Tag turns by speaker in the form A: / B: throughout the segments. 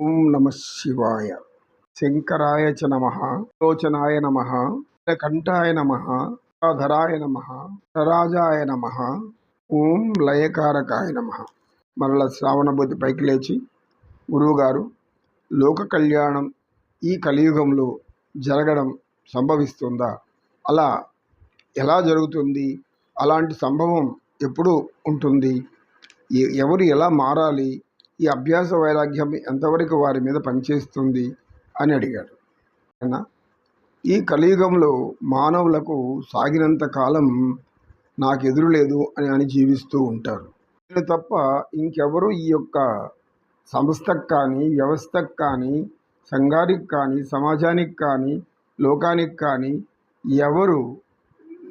A: ఓం నమ శివాయ. శంకరాయ చ నమ లోచనాయ నమ కంఠాయ నమ ధరాయ నమ రాజాయ నమ ఓం లయకారకాయ నమ. మరల శ్రావణభూతి పైకి లేచి గురువుగారు లోక కళ్యాణం ఈ కలియుగంలో జరగడం సంభవిస్తుందా? అలా ఎలా జరుగుతుంది? అలాంటి సంభవం ఎప్పుడు ఉంటుంది? ఎవరు ఎలా మారాలి? ఈ అభ్యాస వైరాగ్యం ఎంతవరకు వారి మీద పనిచేస్తుంది అని అడిగాడు. అయినా ఈ కలియుగంలో మానవులకు సాగినంత కాలం నాకు ఎదురు లేదు అని అని జీవిస్తూ ఉంటారు. నేను తప్ప ఇంకెవరు ఈ యొక్క సంస్థకు కానీ వ్యవస్థకు కానీ సంఘానికి కానీ సమాజానికి కానీ లోకానికి కానీ ఎవరు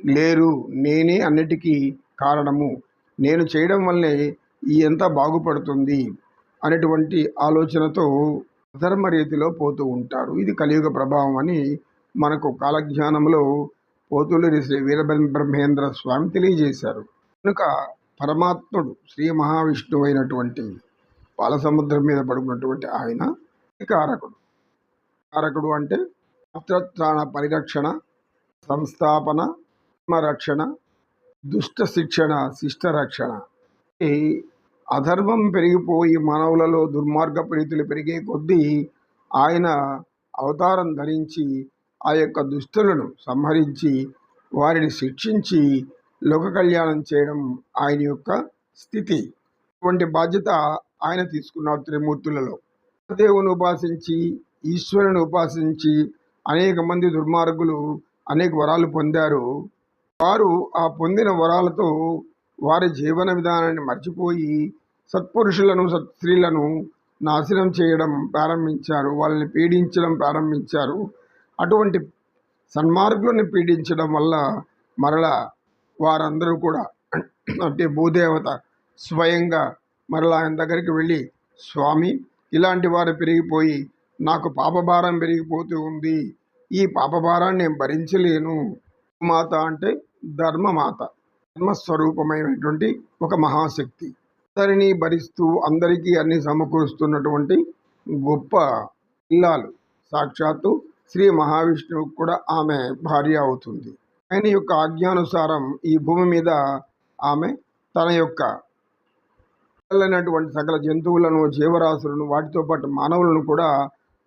A: లేరు. నేనే అన్నిటికీ కారణము. నేను చేయడం వల్లే ఈ ఎంత బాగుపడుతుంది. అనేటువంటి ఆలోచనతో అధర్మ రీతిలో పోతూ ఉంటారు. ఇది కలియుగ ప్రభావం అని మనకు కాలజ్ఞానంలో పోతులూరి శ్రీ వీరబ్రహ్మేంద్ర స్వామి తెలియజేశారు. కనుక పరమాత్ముడు శ్రీ మహావిష్ణువు అయినటువంటి పాలసముద్రం మీద పడుకున్నటువంటి ఆయన కారకుడు కారకుడు అంటే అత్రత్రాణ పరిరక్షణ సంస్థాపన రక్షణ దుష్ట శిక్షణ శిష్ట రక్షణ ఈ అధర్మం పెరిగిపోయి మానవులలో దుర్మార్గ ప్రీతులు పెరిగే కొద్దీ ఆయన అవతారం ధరించి ఆ యొక్క దుస్తులను సంహరించి వారిని శిక్షించి లోక కళ్యాణం చేయడం ఆయన యొక్క స్థితి. ఇటువంటి బాధ్యత ఆయన తీసుకున్నారు త్రిమూర్తులలో. దేవుని ఉపాసించి ఈశ్వరుని ఉపాసించి అనేక మంది దుర్మార్గులు అనేక వరాలు పొందారు. వారు ఆ పొందిన వరాలతో వారి జీవన విధానాన్ని మర్చిపోయి సత్పురుషులను సత్ స్త్రీలను నాశనం చేయడం ప్రారంభించారు వాళ్ళని పీడించడం ప్రారంభించారు. అటువంటి సన్మార్గులను పీడించడం వల్ల మరలా వారందరూ కూడా అంటే భూదేవత స్వయంగా మరలా ఆయన దగ్గరికి వెళ్ళి స్వామి ఇలాంటి వారు పెరిగిపోయి నాకు పాపభారం పెరిగిపోతూ ఉంది. ఈ పాపభారాన్ని నేను భరించలేను. మాత అంటే ధర్మమాత. ధర్మస్వరూపమైనటువంటి ఒక మహాశక్తి. అందరినీ భరిస్తూ అందరికీ అన్ని సమకూరుస్తున్నటువంటి గొప్ప ఇల్లాలు సాక్షాత్తు శ్రీ మహావిష్ణువు కూడా ఆమె భార్య అవుతుంది. ఆయన యొక్క ఆజ్ఞానుసారం ఈ భూమి మీద ఆమె తన యొక్క వెళ్ళినటువంటి సకల జంతువులను జీవరాశులను వాటితో పాటు మానవులను కూడా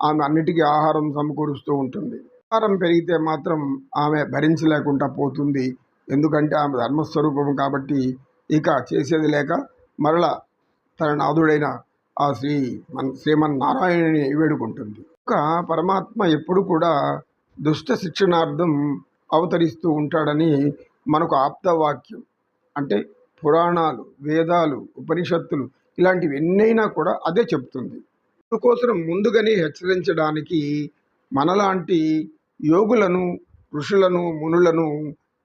A: ఆమె అన్నిటికీ ఆహారం సమకూరుస్తూ ఉంటుంది. ఆహారం పెరిగితే మాత్రం ఆమె భరించలేకుండా పోతుంది. ఎందుకంటే ఆమె ధర్మస్వరూపం కాబట్టి ఇక చేసేది లేక మరల తన నాథుడైన ఆ శ్రీ మన శ్రీమన్నారాయణుని వేడుకుంటుంది. ఒక పరమాత్మ ఎప్పుడు కూడా దుష్ట శిక్షణార్థం అవతరిస్తూ ఉంటాడని మనకు ఆప్తవాక్యం. అంటే పురాణాలు వేదాలు ఉపనిషత్తులు ఇలాంటివి ఎన్నైనా కూడా అదే చెప్తుంది అందుకోసం ముందుగానే హెచ్చరించడానికి మనలాంటి యోగులను ఋషులను మునులను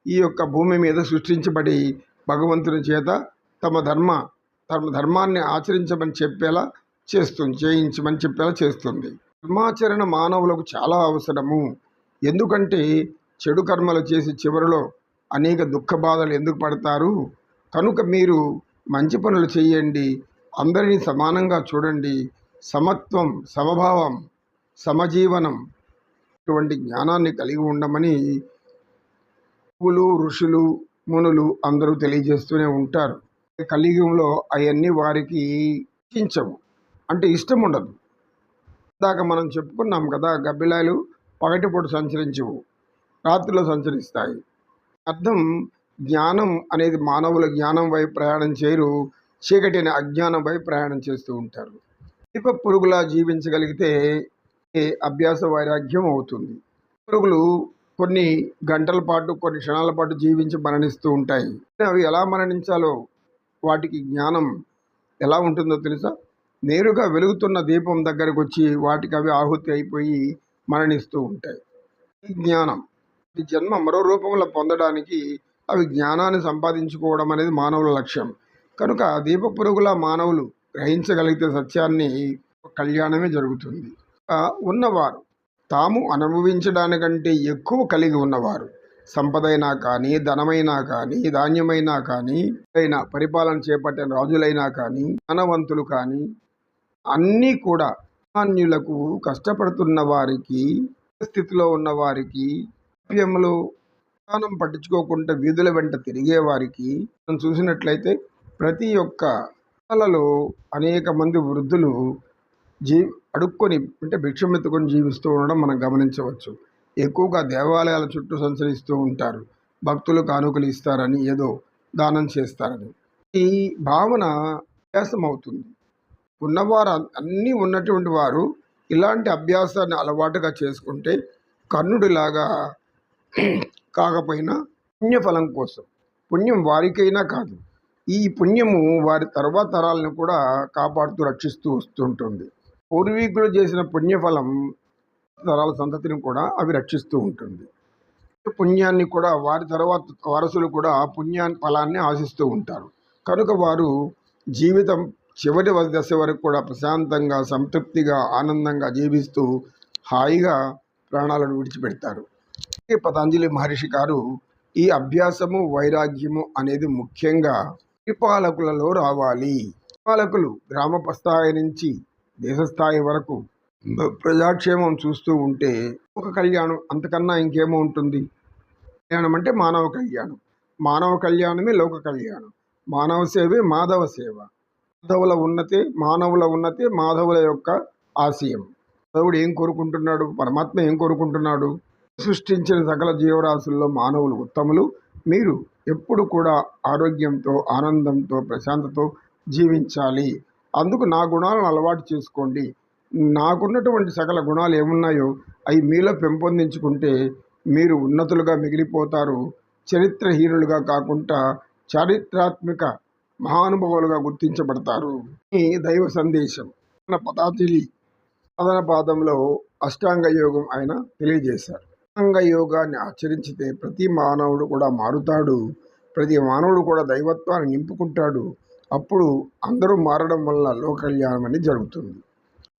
A: ఈ యొక్క భూమి మీద సృష్టించబడి భగవంతుని చేత తమ ధర్మ తమ ధర్మాన్ని ఆచరించమని చెప్పేలా చేస్తుంది చేయించమని చెప్పేలా చేస్తుంది. ధర్మాచరణ మానవులకు చాలా అవసరము. ఎందుకంటే చెడు కర్మలు చేసి చివరిలో అనేక దుఃఖ బాధలు ఎందుకు పడతారు? కనుక మీరు మంచి పనులు చేయండి. అందరినీ సమానంగా చూడండి. సమత్వం సమభావం సమజీవనం ఇటువంటి జ్ఞానాన్ని కలిగి ఉండమని గురువులు ఋషులు మునులు అందరూ తెలియజేస్తూనే ఉంటారు. కలియుగంలో అవన్నీ వారికి ఇష్టం అంటే ఇష్టం ఉండదు. ఇందాక మనం చెప్పుకున్నాం కదా గబ్బిలాలు పగటిపూట సంచరించవు రాత్రిలో సంచరిస్తాయి. అర్థం జ్ఞానం అనేది మానవుల జ్ఞానం వైపు ప్రయాణం చేయరు చీకటి అనే అజ్ఞానం వైపు ప్రయాణం చేస్తూ ఉంటారు. దీప పురుగులా జీవించగలిగితే ఏ అభ్యాస వైరాగ్యం అవుతుంది. పురుగులు కొన్ని గంటల పాటు కొన్ని క్షణాల పాటు జీవించి మరణిస్తూ ఉంటాయి. అవి ఎలా మరణించాలో వాటికి జ్ఞానం ఎలా ఉంటుందో తెలుసా? నేరుగా వెలుగుతున్న దీపం దగ్గరకు వచ్చి వాటికి అవి ఆహుతి అయిపోయి మరణిస్తూ ఉంటాయి. ఈ జ్ఞానం. ఈ జన్మ మరో రూపంలో పొందడానికి అవి జ్ఞానాన్ని సంపాదించుకోవడం అనేది మానవుల లక్ష్యం. కనుక దీప పురుగుల మానవులు గ్రహించగలిగితే సత్యాన్ని కళ్యాణమే జరుగుతుంది. ఉన్నవారు తాము అనుభవించడానికంటే ఎక్కువ కలిగి ఉన్నవారు. సంపదైనా కానీ ధనమైనా కానీ ధాన్యమైనా కానీ అయినా పరిపాలన చేపట్టిన రాజులైనా కానీ ధనవంతులు కానీ అన్నీ కూడా సామాన్యులకు కష్టపడుతున్న వారికి స్థితిలో ఉన్న వారికి జాప్యములు స్థానం పట్టించుకోకుండా వీధుల వెంట తిరిగే వారికి మనం చూసినట్లయితే ప్రతి ఒక్క కళలో అనేక మంది వృద్ధులు జీ అడుక్కొని అంటే భిక్షమెత్తుకొని జీవిస్తూ ఉండడం మనం గమనించవచ్చు. ఎక్కువగా దేవాలయాల చుట్టూ సంచరిస్తూ ఉంటారు. భక్తులు కానుకలు ఇస్తారని ఏదో దానం చేస్తారని. ఈ భావన అభ్యాసం అవుతుంది ఉన్నవారు అన్నీ ఉన్నటువంటి వారు ఇలాంటి అభ్యాసాన్ని అలవాటుగా చేసుకుంటే కర్ణుడిలాగా కాకపోయినా పుణ్యఫలం కోసం. పుణ్యం వారికైనా కాదు. ఈ పుణ్యము వారి తర్వాత తరాలను కూడా కాపాడుతూ రక్షిస్తూ వస్తుంటుంది. పూర్వీకులు చేసిన పుణ్యఫలం తరాల సంతతిని కూడా అవి రక్షిస్తూ ఉంటుంది. పుణ్యాన్ని కూడా వారి తర్వాత వారసులు కూడా పుణ్యాన్ని ఫలాన్ని ఆశిస్తూ ఉంటారు. కనుక వారు జీవితం చివరి దశ వరకు కూడా ప్రశాంతంగా సంతృప్తిగా ఆనందంగా జీవిస్తూ హాయిగా ప్రాణాలను విడిచిపెడతారు. పతంజలి మహర్షి గారు ఈ అభ్యాసము వైరాగ్యము అనేది ముఖ్యంగా పరిపాలకులలో రావాలి. పరిపాలకులు గ్రామ స్థాయి నుంచి దేశ స్థాయి వరకు ప్రజాక్షేమం చూస్తూ ఉంటే ఒక కళ్యాణం అంతకన్నా ఇంకేమో ఉంటుంది. కళ్యాణం అంటే మానవ కళ్యాణం. మానవ కళ్యాణమే లోక కళ్యాణం. మానవ సేవే మాధవ సేవ. మాధవుల ఉన్నతే మానవుల ఉన్నతే మాధవుల యొక్క ఆశయం. మాధవుడు ఏం కోరుకుంటున్నాడు? పరమాత్మ ఏం కోరుకుంటున్నాడు? సృష్టించిన సకల జీవరాశుల్లో మానవులు ఉత్తములు. మీరు ఎప్పుడు కూడా ఆరోగ్యంతో ఆనందంతో ప్రశాంతతో జీవించాలి. అందుకు నా గుణాలను అలవాటు చేసుకోండి. నాకున్నటువంటి సకల గుణాలు ఏమున్నాయో అవి మీలో పెంపొందించుకుంటే మీరు ఉన్నతులుగా మిగిలిపోతారు. చరిత్రహీనులుగా కాకుండా చారిత్రాత్మక మహానుభావులుగా గుర్తించబడతారు. ఈ దైవ సందేశం. మన పతాంజలి సాధన పాదంలో అష్టాంగ యోగం ఆయన తెలియజేశారు. అష్టాంగ యోగాన్ని ఆచరించితే ప్రతి మానవుడు కూడా మారుతాడు. ప్రతి మానవుడు కూడా దైవత్వాన్ని నింపుకుంటాడు. అప్పుడు అందరూ మారడం వల్ల లోకల్యాణం అని అనేది జరుగుతుంది.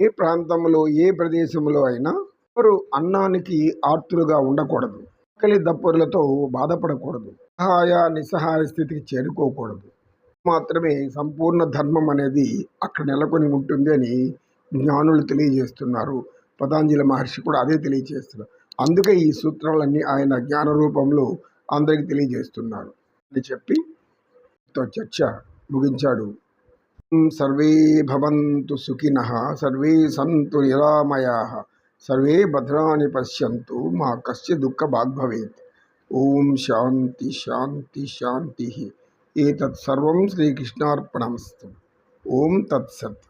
A: ఏ ప్రాంతంలో ఏ ప్రదేశంలో అయినా ఎవరు అన్నానికి ఆర్తులుగా ఉండకూడదు. ఆకలి దప్పులతో బాధపడకూడదు. సహాయ నిస్సహాయ స్థితికి చేరుకోకూడదు. మాత్రమే సంపూర్ణ ధర్మం అనేది అక్కడ నెలకొని ఉంటుంది అని జ్ఞానులు తెలియజేస్తున్నారు. పతాంజలి మహర్షి కూడా అదే తెలియజేస్తున్నారు. అందుకే ఈ సూత్రాలన్నీ ఆయన జ్ఞాన రూపంలో అందరికీ తెలియజేస్తున్నారు. అని చెప్పి చర్చ ముగించాడు సర్వే భవంతు సుఖిన సర్వే సంతు నిరామయా సర్వే భద్రాన్ని పశ్యంతు మా కశ్య దుఃఖ భాగ్భవేత్ ఓం శాంతి శాంతి శాంతి ఏతత్ సర్వం శ్రీకృష్ణార్పణమస్తు ఓం తత్సత్